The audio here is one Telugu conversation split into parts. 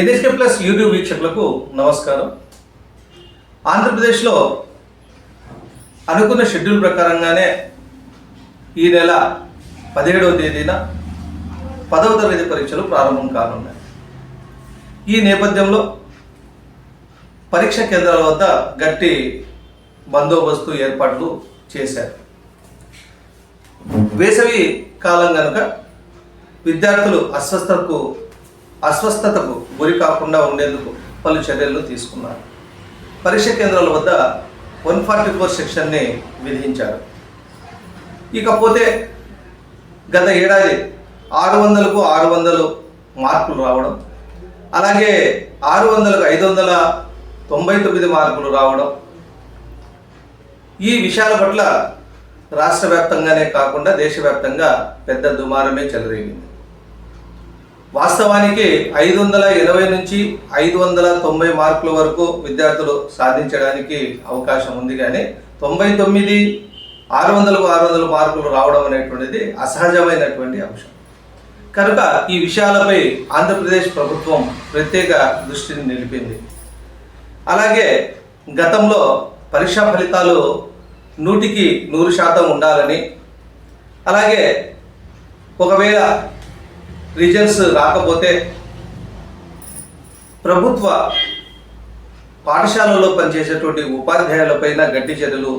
ఎన్ఎస్కే ప్లస్ యూట్యూబ్ వీక్షకులకు నమస్కారం. ఆంధ్రప్రదేశ్లో అనుకున్న షెడ్యూల్ ప్రకారంగానే ఈ నెల పదిహేడవ తేదీన పదవ తరగతి పరీక్షలు ప్రారంభం కానున్నాయి. ఈ నేపథ్యంలో పరీక్ష కేంద్రాల వద్ద గట్టి బందోబస్తు ఏర్పాట్లు చేశారు. వేసవి కాలం కనుక విద్యార్థులు అస్వస్థకు అస్వస్థతకు గురి కాకుండా ఉండేందుకు పలు చర్యలు తీసుకున్నారు. పరీక్ష కేంద్రాల వద్ద వన్ ఫార్టీ ఫోర్ సెక్షన్ని విధించారు. ఇకపోతే గత ఏడాది ఆరు వందలకు ఆరు వందలు మార్కులు రావడం అలాగే ఆరు వందలకు ఐదు వందల తొంభై తొమ్మిది మార్కులు రావడం ఈ విషయాల పట్ల రాష్ట్ర వ్యాప్తంగానే కాకుండా దేశవ్యాప్తంగా పెద్ద దుమారమే చెలరేగింది. వాస్తవానికి ఐదు వందల ఇరవై నుంచి ఐదు వందల తొంభై మార్కుల వరకు విద్యార్థులు సాధించడానికి అవకాశం ఉంది కానీ తొంభై తొమ్మిది ఆరు వందలకు ఆరు వందల మార్కులు రావడం అనేటువంటిది అసహజమైనటువంటి అంశం. కనుక ఈ విషయాలపై ఆంధ్రప్రదేశ్ ప్రభుత్వం ప్రత్యేక దృష్టిని నిలిపింది. అలాగే గతంలో పరీక్షా ఫలితాలు నూటికి నూరు శాతం ఉండాలని అలాగే ఒకవేళ రిజల్ట్స్ రాకపోతే ప్రభుత్వ పాఠశాలలో పనిచేసేటువంటి ఉపాధ్యాయులపైన గట్టి చర్యలు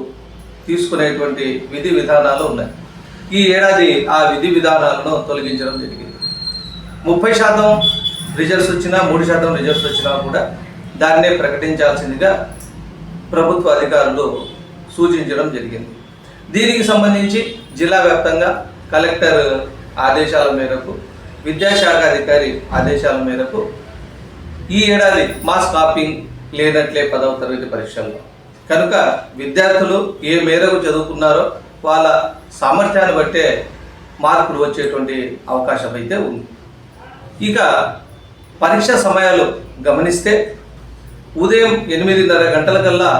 తీసుకునేటువంటి విధి విధానాలు ఉన్నాయి. ఈ ఏడాది ఆ విధి విధానాలను తొలగించడం జరిగింది. ముప్పై శాతం రిజల్ట్స్ వచ్చినా మూడు శాతం రిజల్ట్స్ వచ్చినా కూడా దాన్నే ప్రకటించాల్సిందిగా ప్రభుత్వ అధికారులు సూచించడం జరిగింది. దీనికి సంబంధించి జిల్లా వ్యాప్తంగా కలెక్టర్ ఆదేశాల మేరకు విద్యాశాఖ అధికారి ఆదేశాల మేరకు ఈ ఏడాది మాస్ కాపింగ్ లేనట్లే పదవ తరగతి పరీక్షల్లో కనుక విద్యార్థులు ఏ మేరకు చదువుకున్నారో వాళ్ళ సామర్థ్యాన్ని బట్టే మార్కులు వచ్చేటువంటి అవకాశం అయితే ఉంది. ఇక పరీక్ష సమయాలు గమనిస్తే ఉదయం ఎనిమిదిన్నర గంటలకల్లా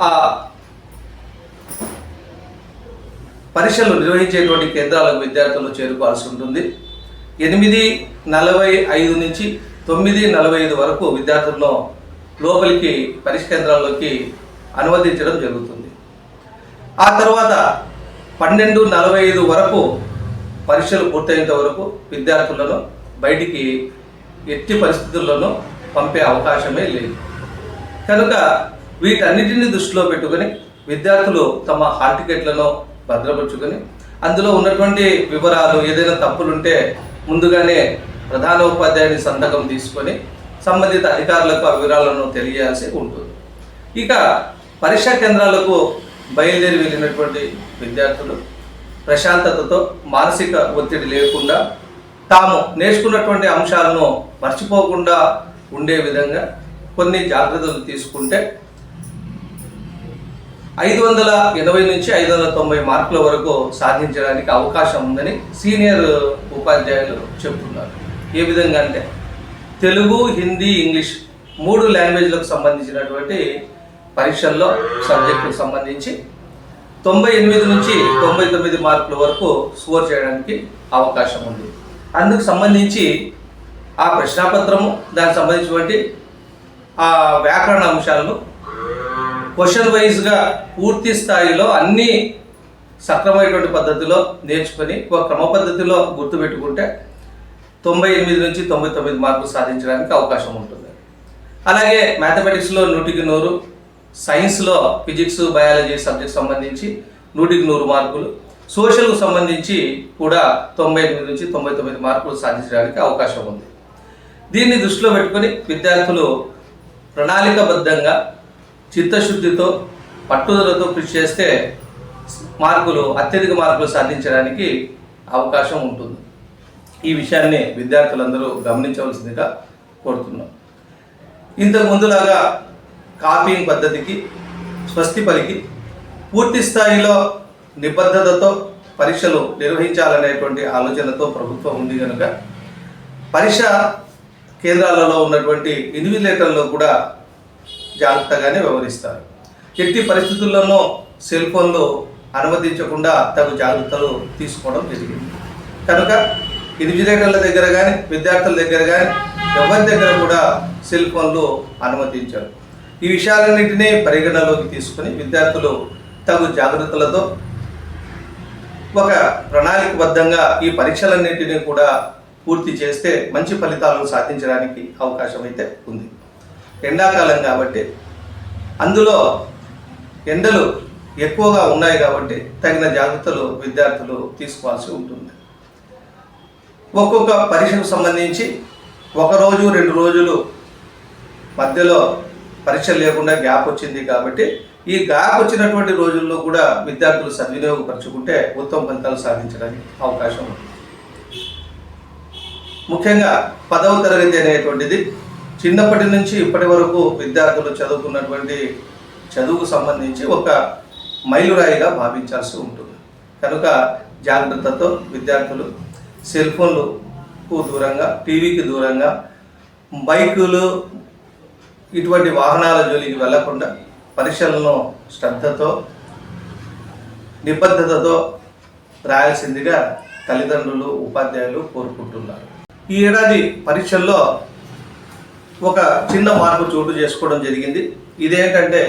ఆ పరీక్షలు నిర్వహించేటువంటి కేంద్రాలకు విద్యార్థులు చేరుకోవాల్సి ఉంటుంది. ఎనిమిది నలభై ఐదు నుంచి తొమ్మిది నలభై ఐదు వరకు విద్యార్థులను లోపలికి పరీక్ష కేంద్రాల్లోకి అనుమతించడం జరుగుతుంది. ఆ తర్వాత పన్నెండు నలభై ఐదు వరకు పరీక్షలు పూర్తయ్యేంత వరకు విద్యార్థులను బయటికి ఎట్టి పరిస్థితుల్లోనూ పంపే అవకాశమే లేదు. కనుక వీటన్నిటిని దృష్టిలో పెట్టుకొని విద్యార్థులు తమ హాల్ టికెట్లను భద్రపరుచుకొని అందులో ఉన్నటువంటి వివరాలు ఏదైనా తప్పులుంటే ముందుగానే ప్రధాన ఉపాధ్యాయుని సంతకం తీసుకొని సంబంధిత అధికారులకు ఆ వివరాలను తెలియాల్సి ఉంటుంది. ఇక పరీక్షా కేంద్రాలకు బయలుదేరి వెళ్ళినటువంటి విద్యార్థులు ప్రశాంతతతో మానసిక ఒత్తిడి లేకుండా తాము నేర్చుకున్నటువంటి అంశాలను మర్చిపోకుండా ఉండే విధంగా కొన్ని జాగ్రత్తలు తీసుకుంటే ఐదు వందల ఎనభై నుంచి ఐదు వందల తొంభై మార్కుల వరకు సాధించడానికి అవకాశం ఉందని సీనియర్ ఉపాధ్యాయులు చెప్తున్నారు ఏ విధంగా అంటే తెలుగు హిందీ ఇంగ్లీష్ మూడు లాంగ్వేజ్లకు సంబంధించినటువంటి పరీక్షల్లో సబ్జెక్టుకు సంబంధించి తొంభై ఎనిమిది నుంచి తొంభై తొమ్మిది మార్కుల వరకు స్కోర్ చేయడానికి అవకాశం ఉంది. అందుకు సంబంధించి ఆ ప్రశ్నాపత్రము దానికి సంబంధించినటువంటి ఆ వ్యాకరణ అంశాలను క్వశ్చన్ వైజ్గా పూర్తి స్థాయిలో అన్ని సక్రమైనటువంటి పద్ధతిలో నేర్చుకొని ఒక క్రమ పద్ధతిలో గుర్తుపెట్టుకుంటే తొంభై ఎనిమిది నుంచి తొంభై తొమ్మిది మార్కులు సాధించడానికి అవకాశం ఉంటుంది. అలాగే మ్యాథమెటిక్స్లో నూటికి నూరు సైన్స్లో ఫిజిక్స్ బయాలజీ సబ్జెక్ట్ సంబంధించి నూటికి నూరు మార్కులు సోషల్కు సంబంధించి కూడా తొంభై ఎనిమిది నుంచి తొంభై తొమ్మిది మార్కులు సాధించడానికి అవకాశం ఉంది. దీన్ని దృష్టిలో పెట్టుకొని విద్యార్థులు ప్రణాళికబద్ధంగా చిత్తశుద్ధితో పట్టుదలతో కృషి చేస్తే మార్కులు అత్యధిక మార్కులు సాధించడానికి అవకాశం ఉంటుంది. ఈ విషయాన్ని విద్యార్థులందరూ గమనించవలసిందిగా కోరుతున్నాం. ఇంతకు ముందులాగా కాపీయింగ్ పద్ధతికి స్వస్తి పలికి పూర్తి స్థాయిలో నిబద్ధతతో పరీక్షలు నిర్వహించాలనేటువంటి ఆలోచనతో ప్రభుత్వం ఉంది కనుక పరీక్ష కేంద్రాలలో ఉన్నటువంటి ఇన్విజిలేటర్లు కూడా జాగ్రత్తగానే వ్యవహరిస్తారు. ఎట్టి పరిస్థితుల్లోనూ సెల్ ఫోన్లు అనుమతించకుండా తగు జాగ్రత్తలు తీసుకోవడం జరిగింది. కనుక ఇన్విజిలేటర్ల దగ్గర కానీ విద్యార్థుల దగ్గర కానీ ఎవరి దగ్గర కూడా సెల్ ఫోన్లు అనుమతించారు. ఈ విషయాలన్నింటినీ పరిగణలోకి తీసుకుని విద్యార్థులు తగు జాగ్రత్తలతో ఒక ప్రణాళికబద్ధంగా ఈ పరీక్షలన్నింటినీ కూడా పూర్తి చేస్తే మంచి ఫలితాలను సాధించడానికి అవకాశం అయితే ఉంది. ఎండాకాలం కాబట్టి. అందులో ఎండలు ఎక్కువగా ఉన్నాయి కాబట్టి తగిన జాగ్రత్తలు విద్యార్థులు తీసుకోవాల్సి ఉంటుంది. ఒక్కొక్క పరీక్షకు సంబంధించి ఒకరోజు రెండు రోజులు మధ్యలో పరీక్ష లేకుండా గ్యాప్ వచ్చింది కాబట్టి ఈ గ్యాప్ వచ్చినటువంటి రోజుల్లో కూడా విద్యార్థులు సద్వినియోగపరచుకుంటే ఉత్తమ ఫలితాలు సాధించడానికి అవకాశం ఉంది. ముఖ్యంగా పదవ తరగతి అనేటువంటిది చిన్నప్పటి నుంచి ఇప్పటి వరకు విద్యార్థులు చదువుకున్నటువంటి చదువుకు సంబంధించి ఒక మైలురాయిగా భావించాల్సి ఉంటుంది. కనుక జాగ్రత్తతో విద్యార్థులు సెల్ ఫోన్లకు దూరంగా టీవీకి దూరంగా బైకులు ఇటువంటి వాహనాల జోలికి వెళ్ళకుండా పరీక్షలను శ్రద్ధతో నిబద్ధతతో రాయాల్సిందిగా తల్లిదండ్రులు ఉపాధ్యాయులు కోరుకుంటున్నారు. ఈ ఏడాది పరీక్షల్లో ఒక చిన్న మార్పు చోటు చేసుకోవడం జరిగింది. ఇదేంటంటే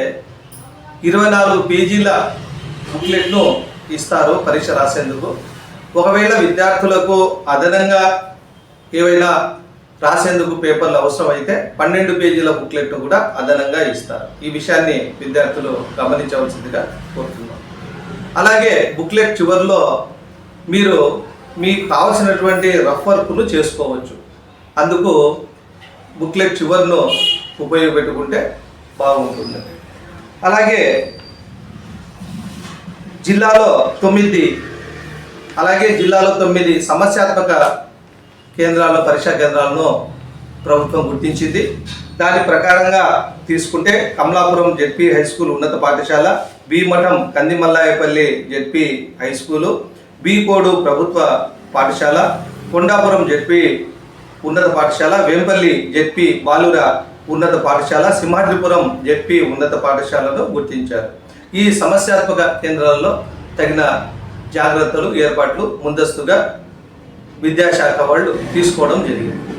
ఇరవై నాలుగు పేజీల బుక్లెట్ను ఇస్తారు పరీక్ష రాసేందుకు. ఒకవేళ విద్యార్థులకు అదనంగా ఏవైనా రాసేందుకు పేపర్లు అవసరమైతే పన్నెండు పేజీల బుక్లెట్ను కూడా అదనంగా ఇస్తారు. ఈ విషయాన్ని విద్యార్థులు గమనించవలసిందిగా కోరుతున్నాం. అలాగే బుక్లెట్ చివరిలో మీరు మీకు కావలసినటువంటి రఫ్ వర్క్ను చేసుకోవచ్చు. అందుకు బుక్లెట్ చివరిలో ఉపయోగపెట్టుకుంటే బాగుంటుంది. అలాగే జిల్లాలో తొమ్మిది అలాగే జిల్లాలో తొమ్మిది సమస్యాత్మక కేంద్రాల్లో పరీక్షా కేంద్రాలను ప్రభుత్వం గుర్తించింది. దాని ప్రకారంగా తీసుకుంటే కమలాపురం జెడ్పీ హై స్కూల్ ఉన్నత పాఠశాల B Matham Kandimallayapalli ZP high school B Kodu ప్రభుత్వ పాఠశాల కొండాపురం జెడ్పీ ఉన్నత పాఠశాల వేంపల్లి జెడ్పీ బాలుర ఉన్నత పాఠశాల సింహాద్రిపురం జెడ్పీ ఉన్నత పాఠశాలను గుర్తించారు. ఈ సమస్యాత్మక కేంద్రాల్లో తగిన జాగ్రత్తలు ఏర్పాట్లు ముందస్తుగా విద్యాశాఖ వాళ్ళు తీసుకోవడం జరిగింది.